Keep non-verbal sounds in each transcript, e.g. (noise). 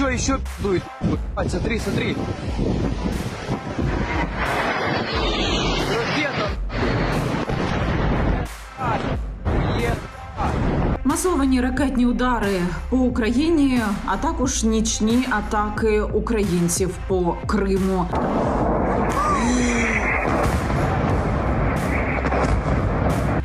Еще, еще дует. Ебать, Смотри, смотри. Масовані ракетні удари по Україні, а також нічні атаки українців по Криму.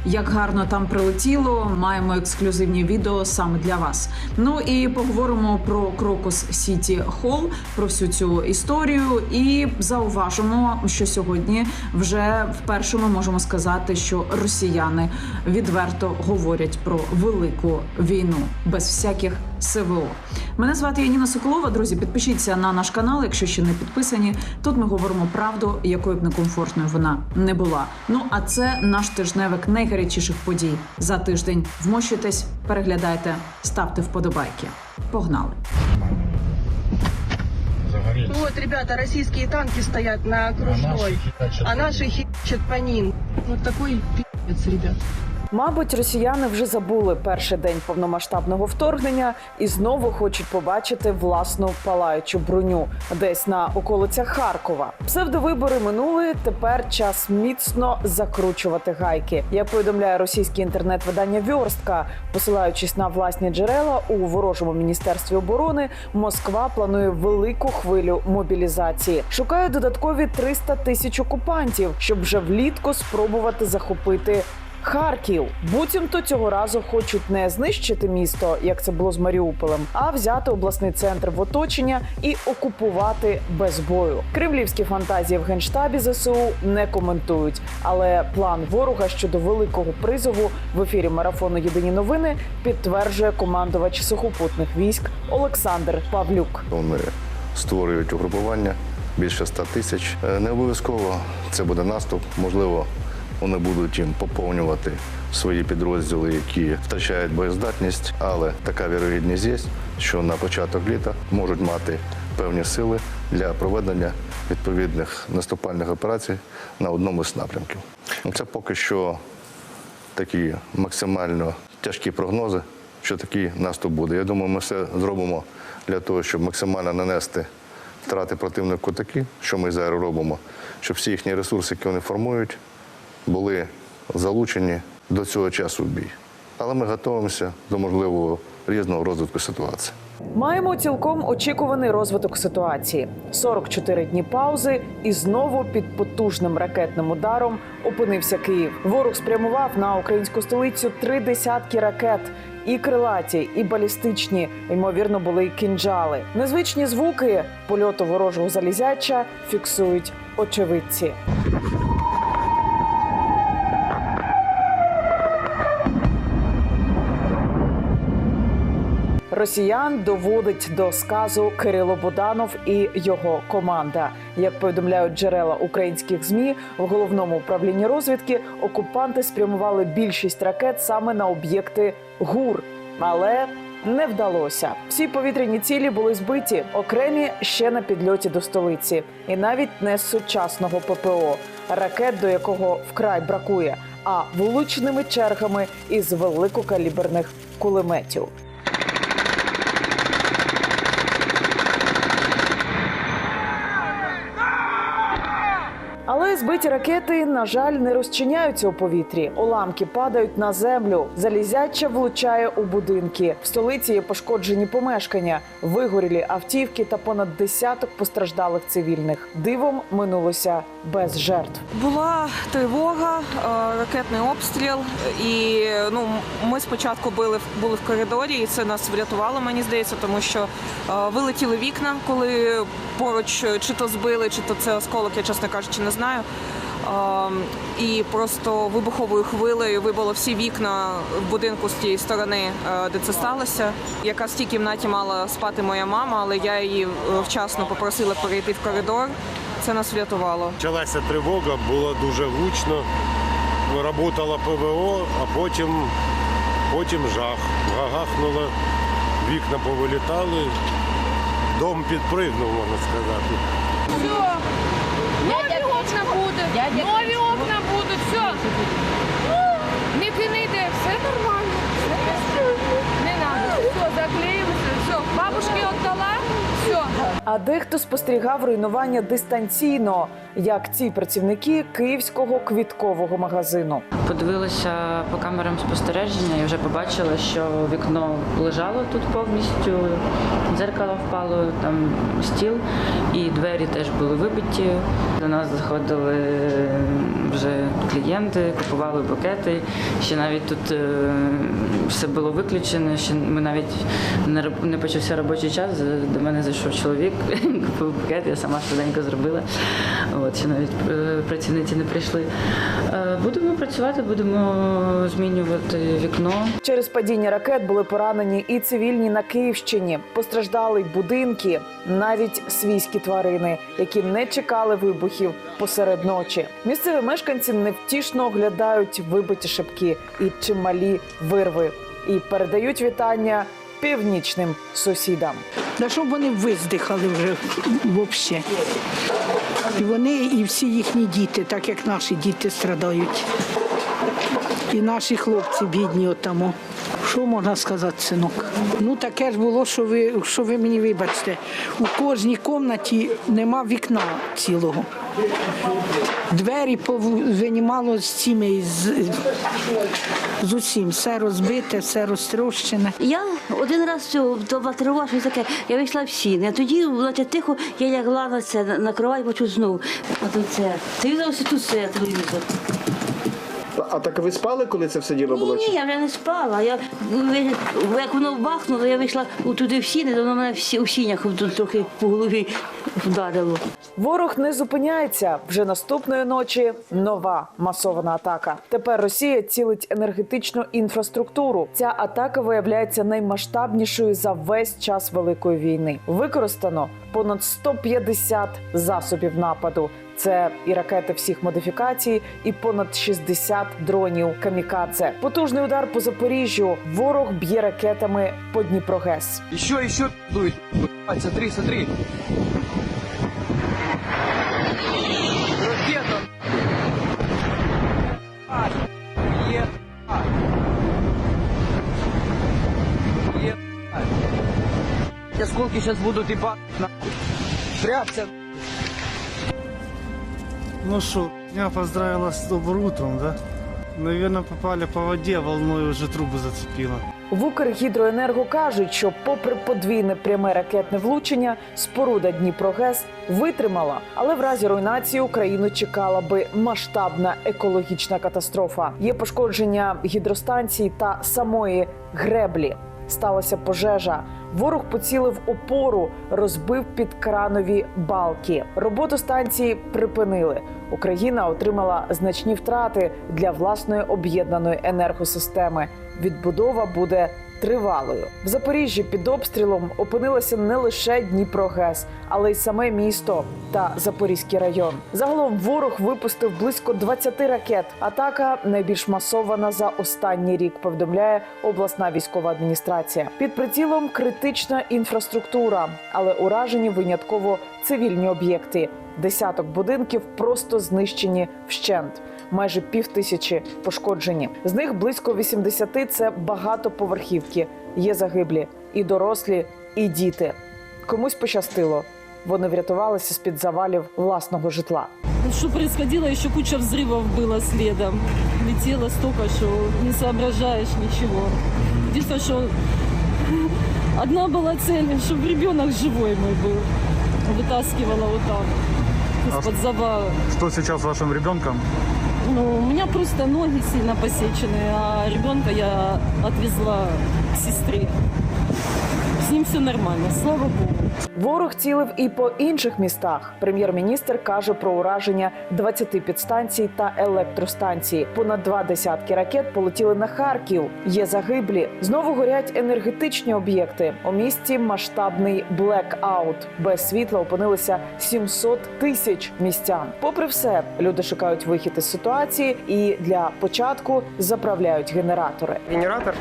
Як гарно там прилетіло, маємо ексклюзивні відео саме для вас. Ну і поговоримо про Крокус Сіті Холл, про всю цю історію. І зауважимо, що сьогодні вже вперше ми можемо сказати, що росіяни відверто говорять про велику війну без всяких СВО. Мене звати Яніна Соколова. Друзі, підпишіться на наш канал, якщо ще не підписані. Тут ми говоримо правду, якою б некомфортною вона не була. Ну а це наш тижневик найгарячіших подій за тиждень. Вмощуйтесь, переглядайте, ставте вподобайки. Погнали! Вот, ребята, российские танки стоят на окружной, а наши хищат по ним. Вот такой пи***ц, ребят. Мабуть, росіяни вже забули перший день повномасштабного вторгнення і знову хочуть побачити власну палаючу броню десь на околицях Харкова. Псевдовибори минули. Тепер час міцно закручувати гайки. Як повідомляє російське інтернет-видання Вьорстка, посилаючись на власні джерела у ворожому міністерстві оборони, Москва планує велику хвилю мобілізації. Шукає додаткові 300 тисяч окупантів, щоб вже влітку спробувати захопити Харків. Буцімто цього разу хочуть не знищити місто, як це було з Маріуполем, а взяти обласний центр в оточення і окупувати без бою. Кремлівські фантазії в генштабі ЗСУ не коментують. Але план ворога щодо великого призову в ефірі марафону Єдині новини підтверджує командувач сухопутних військ Олександр Павлюк. Вони створюють угрупування більше 100 тисяч. Е, Не обов'язково це буде наступ. Можливо, вони будуть їм поповнювати свої підрозділи, які втрачають боєздатність. Але така вірогідність є, що на початок літа можуть мати певні сили для проведення відповідних наступальних операцій на одному з напрямків. Ну, Це поки що такі максимально тяжкі прогнози, що такий наступ буде. Я думаю, ми все зробимо для того, щоб максимально нанести втрати противнику такі, що ми зараз робимо, щоб всі їхні ресурси, які вони формують, були залучені до цього часу в бій. Але ми готуємося до можливого різного розвитку ситуації. Маємо цілком очікуваний розвиток ситуації: 44 дні паузи, і знову під потужним ракетним ударом опинився Київ. Ворог спрямував на українську столицю три десятки ракет. І крилаті, і балістичні, ймовірно, були й кінжали. Незвичні звуки польоту ворожого залізяча фіксують очевидці. Росіян доводить до сказу Кирило Буданов і його команда. Як повідомляють джерела українських змі, в головному управлінні розвідки окупанти спрямували більшість ракет саме на об'єкти ГУР, але не вдалося. Всі повітряні цілі були збиті, окремі ще на підльоті до столиці, і навіть не з сучасного ППО, ракет до якого вкрай бракує, а вуличними чергами із великокаліберних кулеметів. Збиті ракети, на жаль, не розчиняються у повітрі. Уламки падають на землю. Залізяча влучає у будинки. В столиці є пошкоджені помешкання, вигорілі автівки та понад десяток постраждалих цивільних. Дивом минулося без жертв. Була тривога, е, ракетний обстріл, і ну ми спочатку були в- були в коридорі, і це нас врятувало, мені здається, тому що е, вилетіли вікна, коли поруч чи то збили, чи то це осколок, я чесно кажучи, не знаю. Е, І просто вибуховою хвилею вибило всі вікна в будинку з тієї сторони, е, де це сталося. Якраз в тій кімнаті мала спати моя мама, але я її е, вчасно попросила перейти в коридор. Це нас врятувало. Почалася тривога, було дуже гучно. Работало ПВО, а потім, потім жах. Гахнуло, вікна повилітали, дом підпригнув, можна сказати. Окна будуть, нові окна будуть, все. Не пінити, все нормально. Все надо. Все, заклеїлося, все. Бабушки віддала, А дехто спостерігав руйнування дистанційно, як ці працівники київського квіткового магазину. Подивилася по камерам спостереження і вже побачила, що вікно лежало тут повністю, дзеркало впало, там стіл, і двері теж були вибиті. До нас заходили вже клієнти, купували букети. Ще навіть тут е, все було виключено. Ще ми навіть не не почався робочий час. До мене зайшов чоловік, (laughs) купив букет, я сама швиденько зробила. От ще навіть е, працівниці не прийшли. Е, Будемо працювати, будемо змінювати вікно. Через падіння ракет були поранені і цивільні на Київщині. Постраждали будинки, навіть свійські тварини, які не чекали вибухів посеред ночі. Місцеві мешканці невтішно оглядають вибиті шибки і чималі вирви і передають вітання північним сусідам. Да щоб вони виздихали вже взагалі. І вони, і всі їхні діти, так як наші діти страдають. І наші хлопці бідні отамо. Що можна сказати, синок? Ну таке ж було, що ви, що ви мені вибачте. У кожній кімнаті нема вікна цілого. Двері пову- винімало з цими з, з усім. Все розбите, все розтрощене. Я один раз цього тривога, щось таке, я вийшла в сіни. А тоді, значить, тихо, я лягла на це, на- кровать, почув знову. А тут це. Ось тут це телевізор. А так ви спали, коли це все діло було? Ні, я вже не спала. Я, як воно бахнуло, я вийшла туди в сіни, то воно мене всі, у сінях тут трохи по голові вдарило. Ворог не зупиняється. Вже наступної ночі нова масована атака. Тепер Росія цілить енергетичну інфраструктуру. Ця атака виявляється наймасштабнішою за весь час великої війни. Використано понад 150 засобів нападу. Це і ракети всіх модифікацій, і понад 60 дронів камікадзе. Потужний удар по Запоріжжю. Ворог б'є ракетами по Дніпрогес. Еще що Ебать, Смотри, смотри. Осколки сейчас будут ебать. нахуй. Тряпся. Ну что, меня поздравила с добрым утром, да? Наверное, попали по воде, волной уже трубы зацепило. В Укргідроенерго кажуть, що, попри подвійне пряме ракетне влучення, споруда Дніпрогес витримала, але в разі руйнації Україну чекала би масштабна екологічна катастрофа. Є пошкодження гідростанцій та самої греблі. Сталася пожежа. Ворог поцілив опору, розбив підкранові балки. Роботу станції припинили. Україна отримала значні втрати для власної об'єднаної енергосистеми. Відбудова буде тривалою. В Запоріжжі під обстрілом опинилося не лише Дніпрогес, але й саме місто та Запорізький район. Загалом ворог випустив близько 20 ракет. Атака найбільш масована за останній рік. Повідомляє обласна військова адміністрація. Під прицілом критична інфраструктура, але уражені винятково цивільні об'єкти Десяток будинків просто знищені вщент. Майже пів тисячі пошкоджені. З них близько 80 – це багатоповерхівки. Є загиблі і дорослі, і діти. Комусь пощастило. Вони врятувалися з під завалів власного житла. Что происходило, еще куча взрывов было следом. Летело столько, что не соображаешь ничего. Единственное, что одна была цель, чтобы ребенок живой мой был. Вытаскивала вот так из-под завала. Что сейчас с вашим ребенком? Ну, у меня просто ноги сильно посечены, а ребенка я отвезла к сестре. С ним все нормально, слава богу. Ворог цілив і по інших містах. Прем'єр-міністр каже про ураження 20 підстанцій та електростанцій. Понад два десятки ракет полетіли на Харків. Є загиблі. Знову горять енергетичні об'єкти. У місті масштабний блекаут. Без світла опинилися 700 тисяч містян. Попри все, люди шукають вихід із ситуації і для початку заправляють генератори. Генератор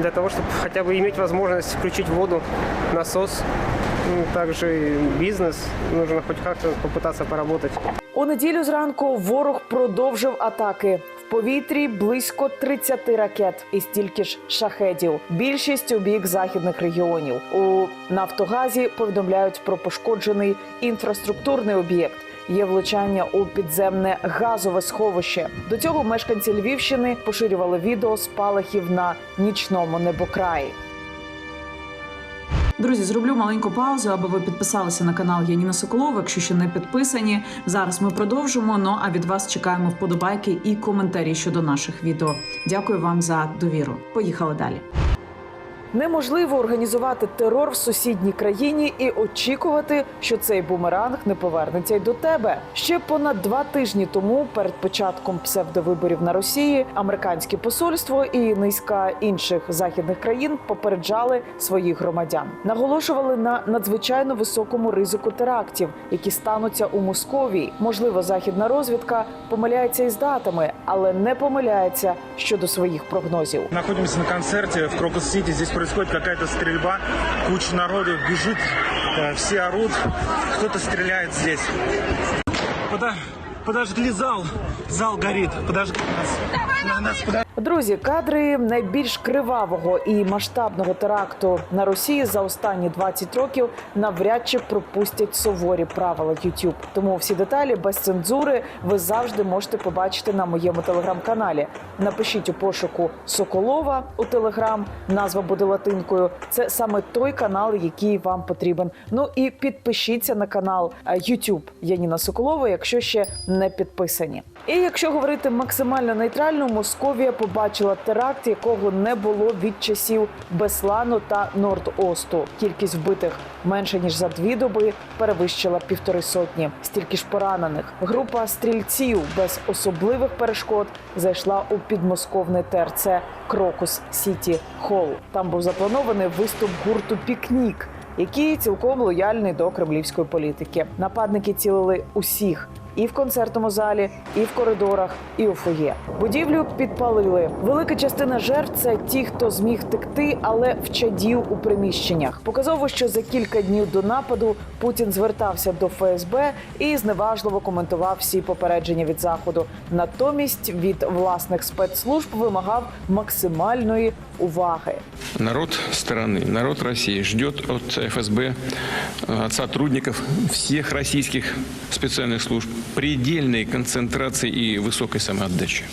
для того, чтобы хотя бы иметь возможность включить воду, насос, Ну, также бизнес, нужно хоть как-то попытаться поработать. У неділю зранку ворог продовжив атаки. повітрі близько 30 ракет і стільки ж шахедів. Більшість у бік західних регіонів. У Нафтогазі повідомляють про пошкоджений інфраструктурний об'єкт. Є влучання у підземне газове сховище. До цього мешканці Львівщини поширювали відео спалахів на нічному небокраї. Друзі, зроблю маленьку паузу, аби ви підписалися на канал Яніна Соколова, якщо ще не підписані. Зараз ми продовжимо. Ну а від вас чекаємо вподобайки і коментарі щодо наших відео. Дякую вам за довіру. Поїхали далі. Неможливо організувати терор в сусідній країні і очікувати, що цей бумеранг не повернеться й до тебе. Ще понад два тижні тому, перед початком псевдовиборів на Росії, американське посольство і низка інших західних країн попереджали своїх громадян, наголошували на надзвичайно високому ризику терактів, які стануться у Московії. Можливо, західна розвідка помиляється із датами, але не помиляється щодо своїх прогнозів. Находимся на концерте в Крокус-Сити. Здесь происходит какая-то стрельба. Куча народу бежит, э, все орут. Кто-то стреляет здесь. Пода- Подожгли зал. Зал горит. Подожгли нас. На- нас подожгли. Друзі, кадри найбільш кривавого і масштабного теракту на Росії за останні 20 років навряд чи пропустять суворі правила YouTube. Тому всі деталі без цензури ви завжди можете побачити на моєму телеграм-каналі. Напишіть у пошуку Соколова у телеграм. Назва буде латинкою. Це саме той канал, який вам потрібен. Ну і підпишіться на канал е, YouTube Яніна Соколова, якщо ще не підписані. І якщо говорити максимально нейтрально, Московія побачила теракт, якого не було від часів Беслану та Норд-Осту. Кількість вбитих менше ніж за дві доби перевищила півтори сотні. Стільки ж поранених. Група стрільців без особливих перешкод зайшла у підмосковний ТРЦ Крокус Сіті Холл. Там був запланований виступ гурту Пікнік. Який цілком лояльний до кремлівської політики. Нападники цілили усіх і в концертному залі, і в коридорах, і у фоє. Будівлю підпалили. Велика частина жертв це ті, хто зміг втекти, але вчадів у приміщеннях. Показово, що за кілька днів до нападу Путін звертався до ФСБ і зневажливо коментував всі попередження від заходу. Натомість від власних спецслужб вимагав максимальної уваги. Народ страны, народ России ждет от ФСБ, э, от сотрудников всех российских специальных служб предельной концентрации и высокой самоотдачи,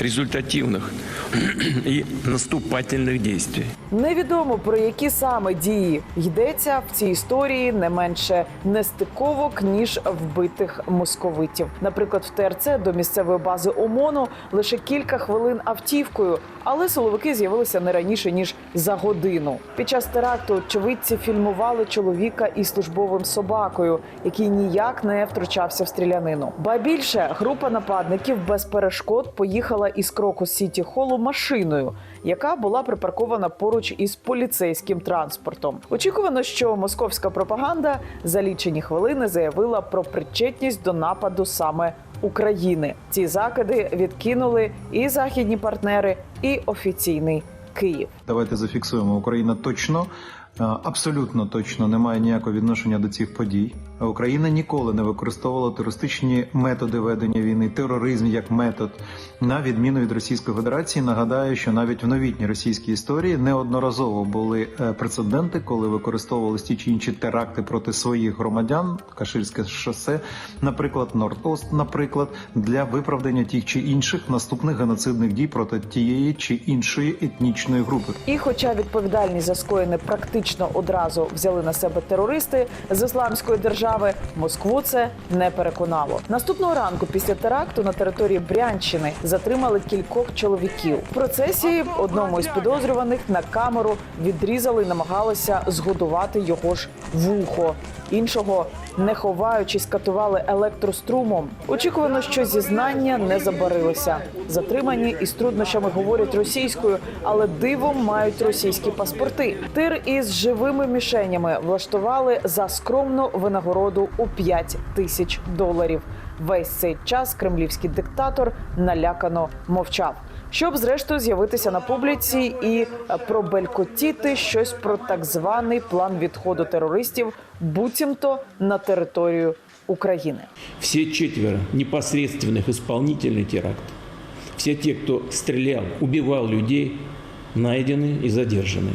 результативных и наступательных действий. Невідомо про які саме дії йдеться в цій історії не менше нестиковок ніж вбитих московитів. Наприклад, в ТРЦ до місцевої бази ОМОНу лише кілька хвилин автівкою, але силовики з'явилися раніше ніж за годину. Під час теракту очевидці фільмували чоловіка із службовим собакою, який ніяк не втручався в стрілянину. Ба більше група нападників без перешкод поїхала із кроку Сіті Холу машиною, яка була припаркована поруч із поліцейським транспортом. Очікувано, що московська пропаганда за лічені хвилини заявила про причетність до нападу саме України. Ці закиди відкинули і західні партнери, і офіційний Київ. Давайте зафіксуємо. Україна точно, абсолютно точно не має ніякого відношення до цих подій. Україна ніколи не використовувала терористичні методи ведення війни, тероризм як метод, на відміну від Російської Федерації. Нагадаю, що навіть в новітній російській історії неодноразово були е, прецеденти, коли використовувалися ті чи інші теракти проти своїх громадян, Каширське шосе, наприклад, Норд-Ост, наприклад, для виправдання тих чи інших наступних геноцидних дій проти тієї чи іншої етнічної групи. І, хоча відповідальність за скоєне практично одразу взяли на себе терористи з ісламської держави, Москву це не переконало. Наступного ранку після теракту на території Брянщини затримали кількох чоловіків. В процесі одному із підозрюваних на камеру відрізали і намагалися згодувати його ж вухо. Іншого, не ховаючись, катували електрострумом. Очікувано, що зізнання не забарилися. Затримані із труднощами говорять російською, але дивом мають російські паспорти. Тир із живими мішенями влаштували за скромну винагороду у 5 тисяч доларів. Весь цей час кремлівський диктатор налякано мовчав Щоб зрештою з'явитися на публіці і е, пробелькотіти щось про так званий план відходу терористів, буцімто на територію України. Все четверо непосредственных исполнителей теракта, Все те, кто стрелял, убивал людей, найдены и задержаны.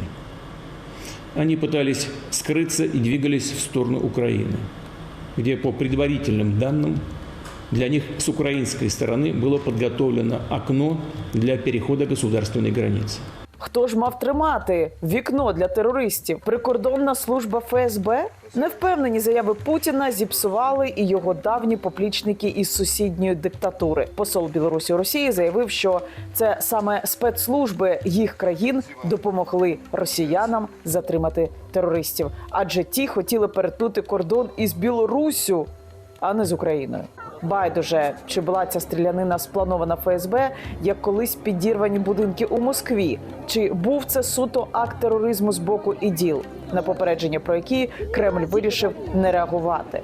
Они пытались скрыться и двигались в сторону Украины, где по предварительным данным для них с украинской стороны было подготовлено окно для перехода государственной границы. Хто ж мав тримати вікно для терористів? Прикордонна служба ФСБ? Невпевнені заяви Путіна зіпсували і його давні поплічники із сусідньої диктатури. Посол Білорусі у Росії заявив, що це саме спецслужби їх країн допомогли росіянам затримати терористів, адже ті хотіли перетнути кордон із Білоруссю, а не з Україною. Байдуже, чи була ця стрілянина спланована ФСБ, як колись підірвані будинки у Москві, чи був це суто акт тероризму з боку іділ, на попередження про які Кремль вирішив не реагувати.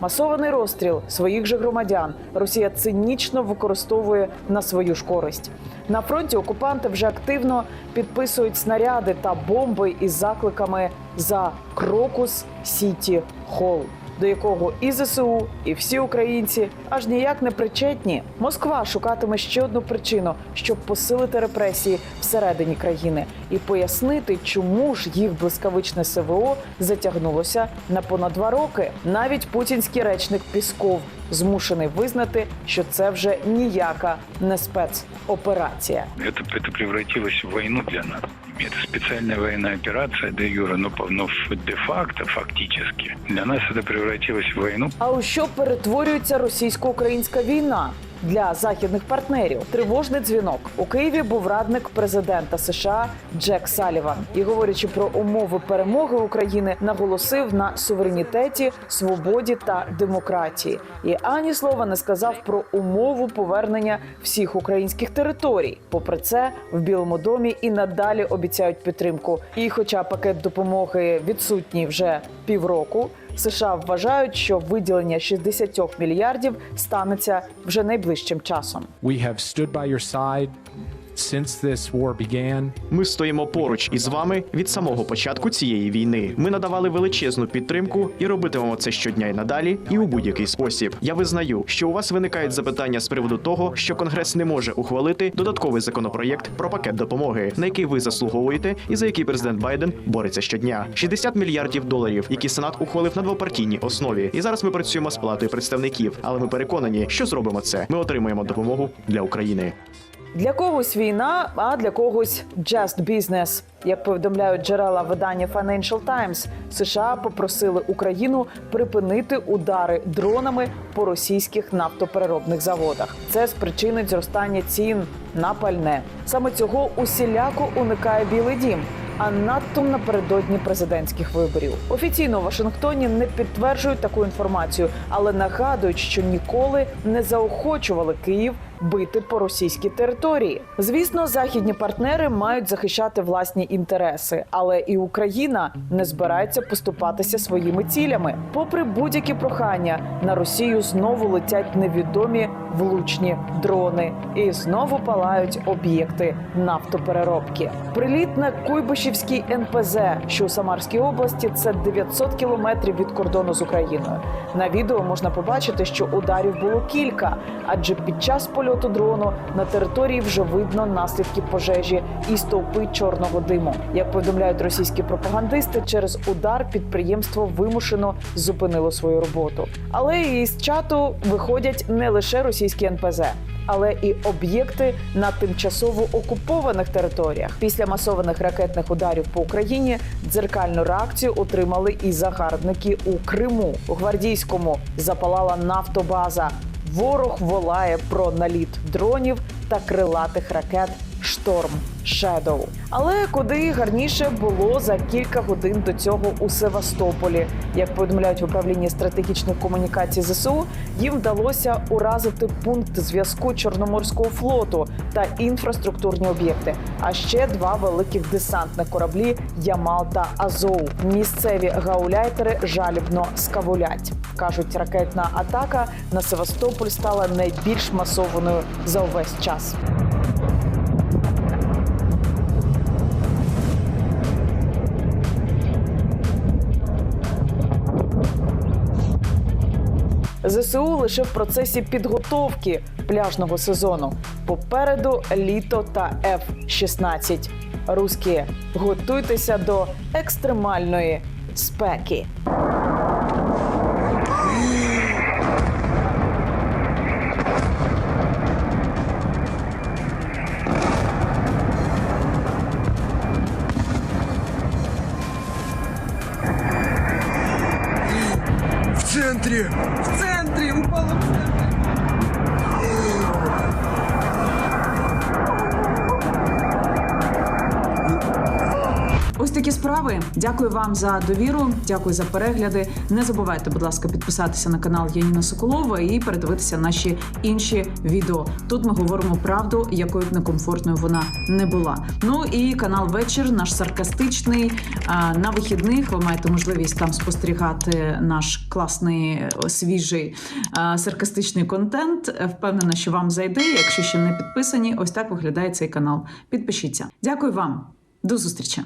Масований розстріл своїх же громадян Росія цинічно використовує на свою ж користь. На фронті окупанти вже активно підписують снаряди та бомби із закликами за Крокус Сіті Холл до якого і ЗСУ, і всі українці аж ніяк не причетні. Москва шукатиме ще одну причину, щоб посилити репресії всередині країни і пояснити, чому ж їх блискавичне СВО затягнулося на понад два роки. Навіть путінський речник Пісков змушений визнати, що це вже ніяка не спецоперація. Это, это превратилось в войну для нас. Это специальная военная операция де юра, но, по- но де-факто, фактически, для нас это превратилось в войну. А у що перетворюється російсько-українська війна? Для західних партнерів тривожний дзвінок у Києві був радник президента США Джек Саліван і, говорячи про умови перемоги України, наголосив на суверенітеті, свободі та демократії. І ані слова не сказав про умову повернення всіх українських територій. Попри це, в Білому домі і надалі обіцяють підтримку. І, хоча пакет допомоги відсутній вже півроку. США вважають, що виділення 60 мільярдів станеться вже найближчим часом. Since. Ми стоїмо поруч із вами від самого початку цієї війни. Ми надавали величезну підтримку і робитимемо це щодня і надалі, і у будь-який спосіб. Я визнаю, що у вас виникають запитання з приводу того, що Конгрес не може ухвалити додатковий законопроєкт про пакет допомоги, на який ви заслуговуєте, і за який президент Байден бореться щодня. 60 мільярдів доларів, які Сенат ухвалив на двопартійній основі. І зараз ми працюємо з палатою представників, але ми переконані, що зробимо це. Ми отримаємо допомогу для України. Для когось війна, а для когось just business. Як повідомляють джерела видання Financial Times, США попросили Україну припинити удари дронами по російських нафтопереробних заводах. Це спричинить зростання цін на пальне. Саме цього усіляко уникає Білий Дім. А надто напередодні президентських виборів офіційно у Вашингтоні не підтверджують таку інформацію, але нагадують, що ніколи не заохочували Київ бити по російській території. Звісно, західні партнери мають захищати власні інтереси, але і Україна не збирається поступатися своїми цілями. Попри будь-які прохання, на Росію знову летять невідомі влучні дрони, і знову палають об'єкти нафтопереробки. Приліт на Куйбишівський НПЗ, що у Самарській області, це 900 кілометрів від кордону з Україною. На відео можна побачити, що ударів було кілька, адже під час польоту дрону на території вже видно наслідки пожежі і стовпи чорного диму. Як повідомляють російські пропагандисти, через удар підприємство вимушено зупинило свою роботу. Але із чату виходять не лише російські НПЗ. Але і об'єкти на тимчасово окупованих територіях після масованих ракетних ударів по Україні дзеркальну реакцію отримали і загарбники у Криму. У гвардійському запалала нафтобаза. Ворог волає про наліт дронів та крилатих ракет Шторм Шедоу. Але куди гарніше було за кілька годин до цього у Севастополі. Як повідомляють в управлінні стратегічних комунікацій ЗСУ, їм вдалося уразити пункт зв'язку Чорноморського флоту та інфраструктурні об'єкти. А ще два великих десантних кораблі Ямал та Азоу. Місцеві гауляйтери жалібно скавулять. кажуть, ракетна атака на Севастополь стала найбільш масованою за увесь час. ЗСУ лише в процесі підготовки пляжного сезону. Попереду літо та F-16. Руські, готуйтеся до екстремальної спеки. balloons такі справи. Дякую вам за довіру. Дякую за перегляди. Не забувайте, будь ласка, підписатися на канал Яніна Соколова і передивитися наші інші відео. Тут ми говоримо правду, якою б некомфортною вона не була. Ну і канал Вечір, наш саркастичний. На вихідних ви маєте можливість там спостерігати наш класний е, свіжий саркастичний контент. Впевнена, що вам зайде. Якщо ще не підписані, ось так виглядає цей канал. Підпишіться. Дякую вам. До зустрічі.